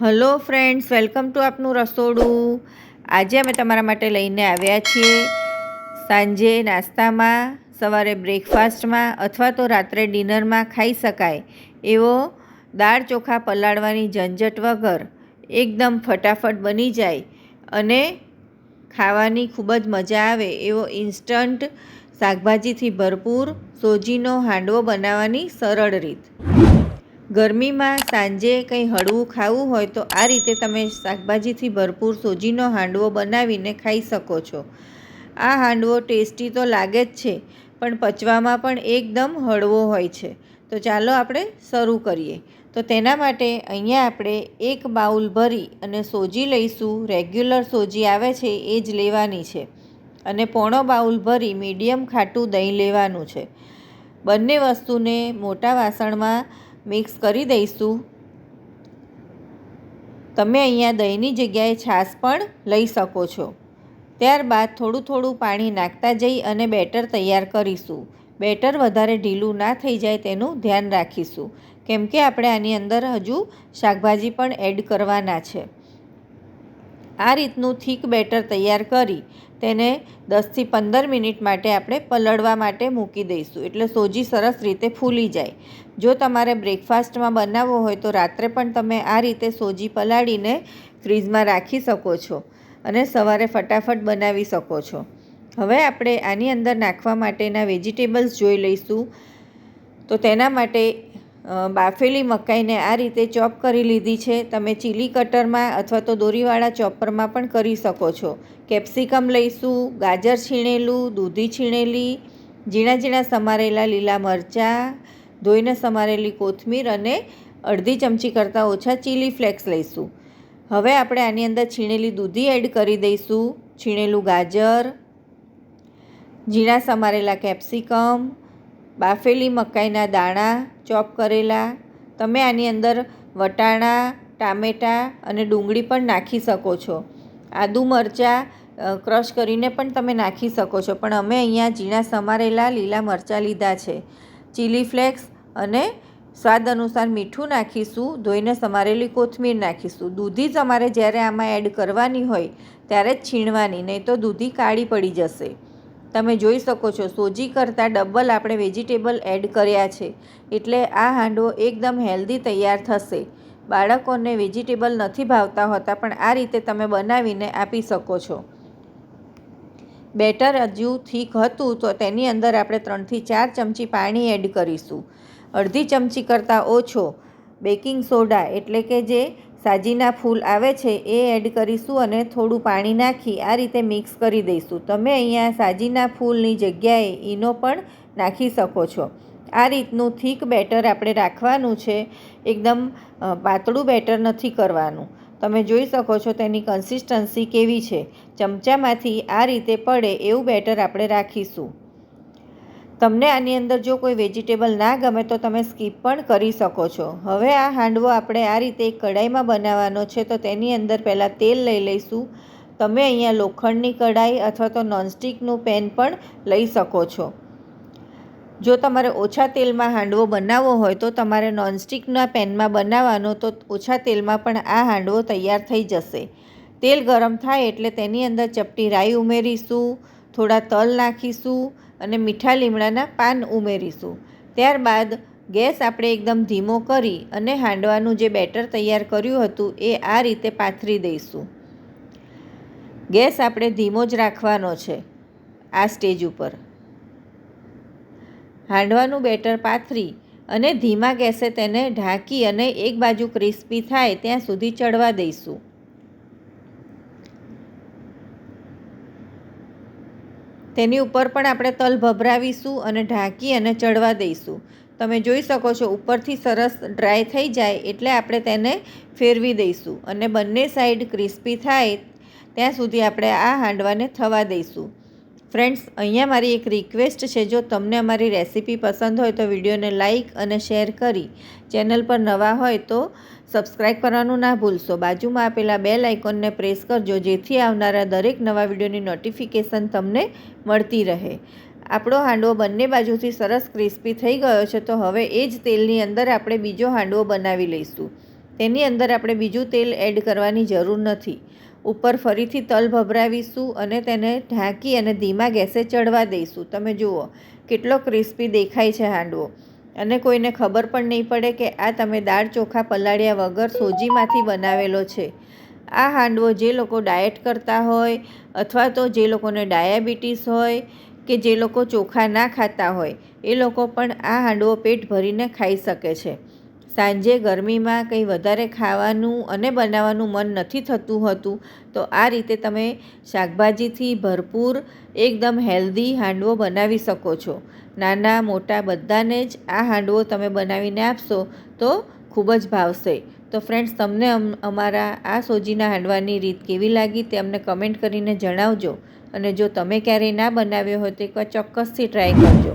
Hello friends, welcome to આપનું રસોડું. આજે અમે તમારા માટે લઈને આવ્યા છીએ સાંજે નાસ્તામાં, સવારે બ્રેકફાસ્ટમાં અથવા તો રાત્રે ડિનરમાં ખાઈ શકાય એવો દાળ ચોખા પલાળવાની ઝંઝટ વગર એકદમ ફટાફટ બની જાય અને ખાવાની ખૂબ જ મજા આવે એવો ઇન્સ્ટન્ટ શાકભાજીથી ભરપૂર સોજીનો હાંડવો બનાવવાની સરળ રીત. ગરમીમાં સાંજે કંઈ હળવું ખાવું હોય તો આ રીતે તમે શાકભાજીથી ભરપૂર સોજીનો હાંડવો બનાવીને ખાઈ શકો છો. આ હાંડવો ટેસ્ટી તો લાગે જ છે, પણ પચવામાં પણ એકદમ હળવો હોય છે. તો ચાલો આપણે શરૂ કરીએ. તો તેના માટે અહીંયા આપણે એક બાઉલ ભરી અને સોજી લઈશું. રેગ્યુલર સોજી આવે છે એ જ લેવાની છે. અને પોણો બાઉલ ભરી મીડિયમ ખાટું દહીં લેવાનું છે. બંને વસ્તુને મોટા વાસણમાં મિક્સ કરી દઈશું. તમે અહીંયા દહીંની જગ્યાએ છાશ પણ લઈ શકો છો. ત્યારબાદ થોડું થોડું પાણી નાખતા જઈ અને બેટર તૈયાર કરીશું. બેટર વધારે ઢીલું ના થઈ જાય તેનું ધ્યાન રાખીશું. કેમ કે આપણે આની અંદર હજુ શાકભાજી પણ એડ કરવાના છે. આ રીતનું થીક બેટર તૈયાર કરી તેને દસથી પંદર મિનિટ માટે આપણે પલળવા માટે મૂકી દઈશું. એટલે સોજી સરસ રીતે ફૂલી જાય. જો તમારે બ્રેકફાસ્ટમાં બનાવવો હોય તો રાત્રે પણ તમે આ રીતે સોજી પલાળીને ફ્રીજમાં રાખી શકો છો અને સવારે ફટાફટ બનાવી શકો છો. હવે આપણે આની અંદર નાખવા માટેના વેજીટેબલ્સ જોઈ લઈશું. તો તેના માટે બાફેલી મકાઈને આ રીતે ચોપ કરી લીધી છે. તમે ચીલી કટરમાં અથવા તો દોરીવાળા ચોપરમાં પણ કરી શકો છો. કેપ્સિકમ લઈશું, ગાજર છીણેલું, દૂધી છીણેલી, ઝીણા ઝીણા સમારેલા લીલા મરચાં, ધોઈને સમારેલી કોથમીર અને અડધી ચમચી કરતાં ઓછા ચીલી ફ્લેક્સ લઈશું. હવે આપણે આની અંદર છીણેલી દૂધી એડ કરી દઈશું. છીણેલું ગાજર, ઝીણા સમારેલા કેપ્સિકમ બાફેલી મકાઈના દાણા ચોપ કરેલા. તમે આની અંદર વટાણા, ટામેટાં અને ડુંગળી પણ નાખી શકો છો. આદુ મરચાં ક્રશ કરીને પણ તમે નાખી શકો છો. પણ અમે અહીંયા ઝીણા સમારેલા લીલા મરચાં લીધા છે. ચીલી ફ્લેક્સ અને સ્વાદ અનુસાર મીઠું નાખીશું. ધોઈને સમારેલી કોથમીર નાખીશું. દૂધી તમારે જ્યારે આમાં એડ કરવાની હોય ત્યારે જ છીણવાની. નહીં તો દૂધી કાળી પડી જશે. તમે જોઈ શકો છો, સોજી કરતાં ડબલ આપણે વેજીટેબલ એડ કર્યા છે. એટલે આ હાંડવો એકદમ હેલ્ધી તૈયાર થશે. બાળકોને વેજીટેબલ નથી ભાવતા હોતા, પણ આ રીતે તમે બનાવીને આપી શકો છો. બેટર હજુ થીક હતું, તો તેની અંદર આપણે ત્રણથી ચાર ચમચી પાણી એડ કરીશું. અડધી ચમચી કરતાં ઓછો બેકિંગ સોડા, એટલે કે જે સાજીના ફૂલ આવે છે એ એડ કરીશું અને થોડું પાણી નાખી આ રીતે મિક્સ કરી દઈશું. તમે અહીંયા સાજીના ફૂલની જગ્યાએ ઈનો પણ નાખી શકો છો. આ રીતનું થીક બેટર આપણે રાખવાનું છે. એકદમ પાતળું બેટર નથી કરવાનું. તમે જોઈ શકો છો તેની કન્સિસ્ટન્સી કેવી છે. ચમચામાંથી આ રીતે પડે એવું બેટર આપણે રાખીશું. તમને આની અંદર જો કોઈ વેજીટેબલ ના ગમે તો તમે સ્કીપ પણ કરી શકો છો. હવે આ હાંડવો આપણે આ રીતે એક કઢાઈમાં બનાવવાનો છે, તો તેની અંદર પહેલાં તેલ લઈ લઈશું. તમે અહીંયા લોખંડની કઢાઈ અથવા તો નોનસ્ટિકનું પેન પણ લઈ શકો છો. જો તમારે ઓછા તેલમાં હાંડવો બનાવવો હોય, તો તમારે નોનસ્ટિકના પેનમાં બનાવવાનો, તો ઓછા તેલમાં પણ આ હાંડવો તૈયાર થઈ જશે. તેલ ગરમ થાય એટલે તેની અંદર ચપટી રાઈ ઉમેરીશું, થોડા તલ નાખીશું અને મીઠા લીમડાના પાન ઉમેરીશું. ત્યારબાદ ગેસ આપણે એકદમ ધીમો કરી અને હાંડવાનું જે બેટર તૈયાર કર્યું હતું એ આ રીતે પાથરી દઈશું. ગેસ આપણે ધીમો જ રાખવાનો છે આ સ્ટેજ ઉપર. હાંડવાનું બેટર પાથરી અને ધીમા ગેસે તેને ઢાંકી અને એક બાજુ ક્રિસ્પી થાય ત્યાં સુધી ચડવા દઈશું. તેની ઉપર પણ આપણે તલ ભભરાવીશું અને ઢાંકી અને ચડવા દઈશું. તમે જોઈ શકો છો, ઉપરથી સરસ ડ્રાય થઈ જાય એટલે આપણે તેને ફેરવી દઈશું અને બંને સાઈડ ક્રિસ્પી થાય ત્યાં સુધી આપણે આ હાંડવાને થવા દઈશું. ફ્રેન્ડ્સ અહીંયા મારી એક રિક્વેસ્ટ છે. જો તમને અમારી રેસીપી પસંદ હોય તો વિડીયોને લાઇક અને શેર કરી. ચેનલ પર નવા હોય તો સબસ્ક્રાઇબ કરવાનું ના ભૂલશો. બાજુમાં આપેલા બે લાઇકોનને પ્રેસ કરજો, જેથી આવનારા દરેક નવા વિડીયોની નોટિફિકેશન તમને મળતી રહે. આપણો હાંડવો બંને બાજુથી સરસ ક્રિસ્પી થઈ ગયો છે, તો હવે એ જ તેલની અંદર આપણે બીજો હાંડવો બનાવી લઈશું. તેની અંદર આપણે બીજું તેલ એડ કરવાની જરૂર નથી. ઉપર ફરીથી તલ ભભરાવીશું અને તેને ઢાંકી અને ધીમા ગેસે ચડવા દઈશું. તમે જુઓ, કેટલો ક્રિસ્પી દેખાય છે હાંડવો. અને કોઈને ખબર પણ નહીં પડે કે આ તમે દાળ ચોખા પલાળ્યા વગર સોજીમાંથી બનાવેલો છે. આ હાંડવો જે લોકો ડાયટ કરતા હોય અથવા તો જે લોકોને ડાયાબિટીસ હોય કે જે લોકો ચોખા ના ખાતા હોય, એ લોકો પણ આ હાંડવો પેટ ભરીને ખાઈ શકે છે. સાંજે ગરમીમાં કંઈ વધારે ખાવાનું અને બનાવવાનું મન નથી થતું હતું, તો આ રીતે તમે શાકભાજીથી ભરપૂર એકદમ હેલ્ધી હાંડવો બનાવી શકો છો. નાના, મોટા બધાને જ આ હાંડવો તમે બનાવીને આપશો તો ખૂબ જ ભાવશે. તો ફ્રેન્ડ્સ તમને અમ, અમારા આ સોજીના હાંડવાની રીત કેવી લાગી તે અમને કમેન્ટ કરીને જણાવજો. અને જો તમે ક્યારેય ના બનાવ્યો હોય તો એકવાર ચોક્કસથી ટ્રાય કરજો.